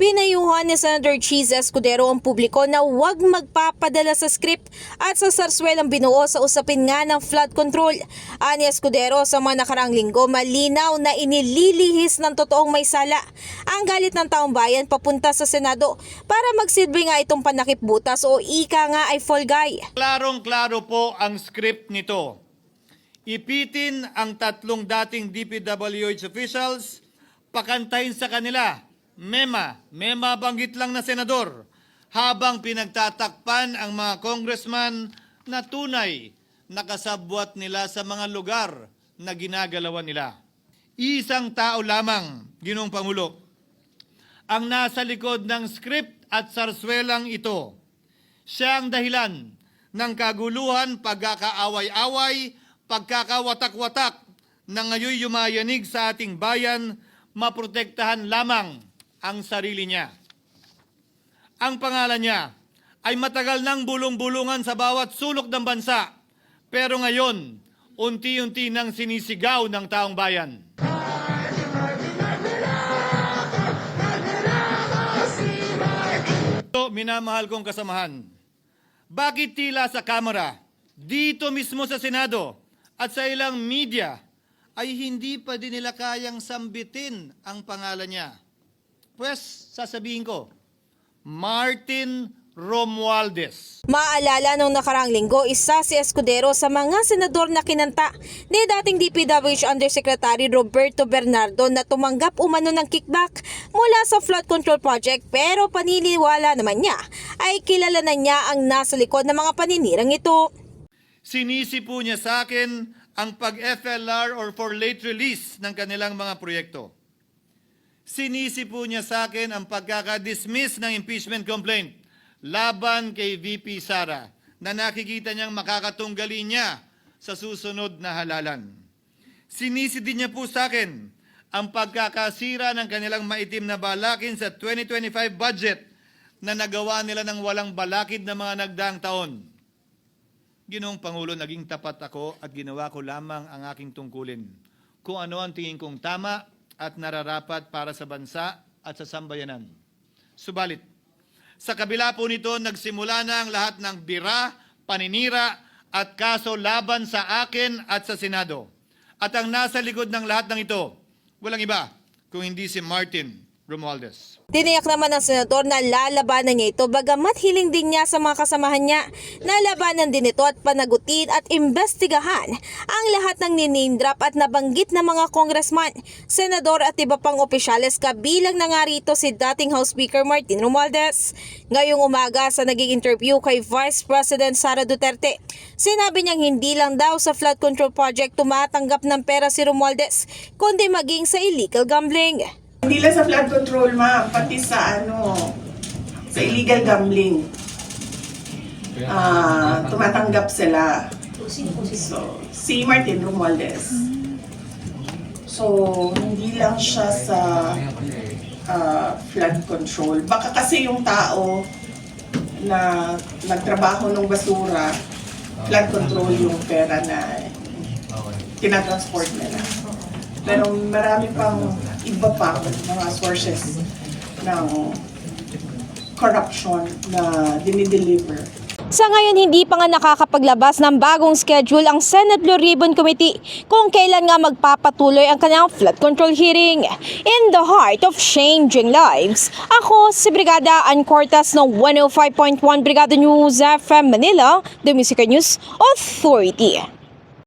Pinayuhan ni Senator Cheese Escudero ang publiko na huwag magpapadala sa script at sa sarswelang binuo sa usapin nga ng flood control. Ani Escudero sa mga nakarang linggo malinaw na inililihis ng totoong may sala ang galit ng taong bayan papunta sa Senado para magsilbi nga itong panakip butas o ika nga ay fall guy. Klarong-klaro po ang script nito. Ipitin ang tatlong dating DPWH officials, pakantahin sa kanila, mema, mema banggit lang na senador, habang pinagtatakpan ang mga congressman na tunay nakasabwat nila sa mga lugar na ginagalawan nila. Isang tao lamang, Ginong Pangulo, ang nasa likod ng script at sarswelang ito. Siya ang dahilan ng kaguluhan, pagkakaaway-away, pagkakawatak-watak na ngayon yumayanig sa ating bayan, maprotektahan lamang ang sarili niya. Ang pangalan niya ay matagal nang bulong-bulungan sa bawat sulok ng bansa, pero ngayon, unti-unti nang sinisigaw ng taong bayan. Ito, minamahal kong kasamahan. Bakit tila sa Kamara, dito mismo sa Senado, at sa ilang media, ay hindi pa din nila kayang sambitin ang pangalan niya? Pues, sasabihin ko, Martin Romualdez. Maalala nung nakarang linggo, isa si Escudero sa mga senador na kinanta ni dating DPWH Undersecretary Roberto Bernardo na tumanggap umano ng kickback mula sa flood control project pero paniniwala naman niya ay kilala na niya ang nasa likod ng mga paninirang ito. Sinisi po niya sa akin ang pag-FLR or for late release ng kanilang mga proyekto. Sinisi po niya sa akin ang pagkakadismiss ng impeachment complaint laban kay VP Sara na nakikita niyang makakatunggali niya sa susunod na halalan. Sinisi din niya po sa akin ang pagkakasira ng kanilang maitim na balakin sa 2025 budget na nagawa nila ng walang balakid na mga nagdaang taon. Ginoong Pangulo, naging tapat ako at ginawa ko lamang ang aking tungkulin. Kung ano ang tingin kong tama at nararapat para sa bansa at sa sambayanan. Subalit, sa kabila po nito, nagsimula na ang lahat ng bira, paninira at kaso laban sa akin at sa Senado. At ang nasa likod ng lahat ng ito, walang iba kung hindi si Martin Romualdez. Tiniyak naman ng senador na lalabanan niya ito bagamat hiling din niya sa mga kasamahan niya na labanan din ito at panagutin at imbestigahan ang lahat ng niname drop at nabanggit na mga congressman, senador at iba pang opisyales kabilang na nga rito si dating House Speaker Martin Romualdez. Ngayong umaga sa naging interview kay Vice President Sara Duterte, sinabi niyang hindi lang daw sa flood control project tumatanggap ng pera si Romualdez kundi maging sa illegal gambling. Hindi lang sa flood control, ma, pati sa ano, sa illegal gambling. Ah, tumatanggap sila. So, si Martin Romualdez. So, hindi lang siya sa ah, flood control. Baka kasi yung tao na nagtrabaho ng basura, flood control yung pera na tinatransport nila. Pero marami pang iba pa mga sources ng corruption na dinideliver. Sa ngayon, hindi pa nga nakakapaglabas ng bagong schedule ang Senate Blue Ribbon Committee kung kailan nga magpapatuloy ang kanyang flood control hearing. In the heart of changing lives, ako si Brigada Ann Cortas ng 105.1 Brigada News FM Manila, the Music News Authority.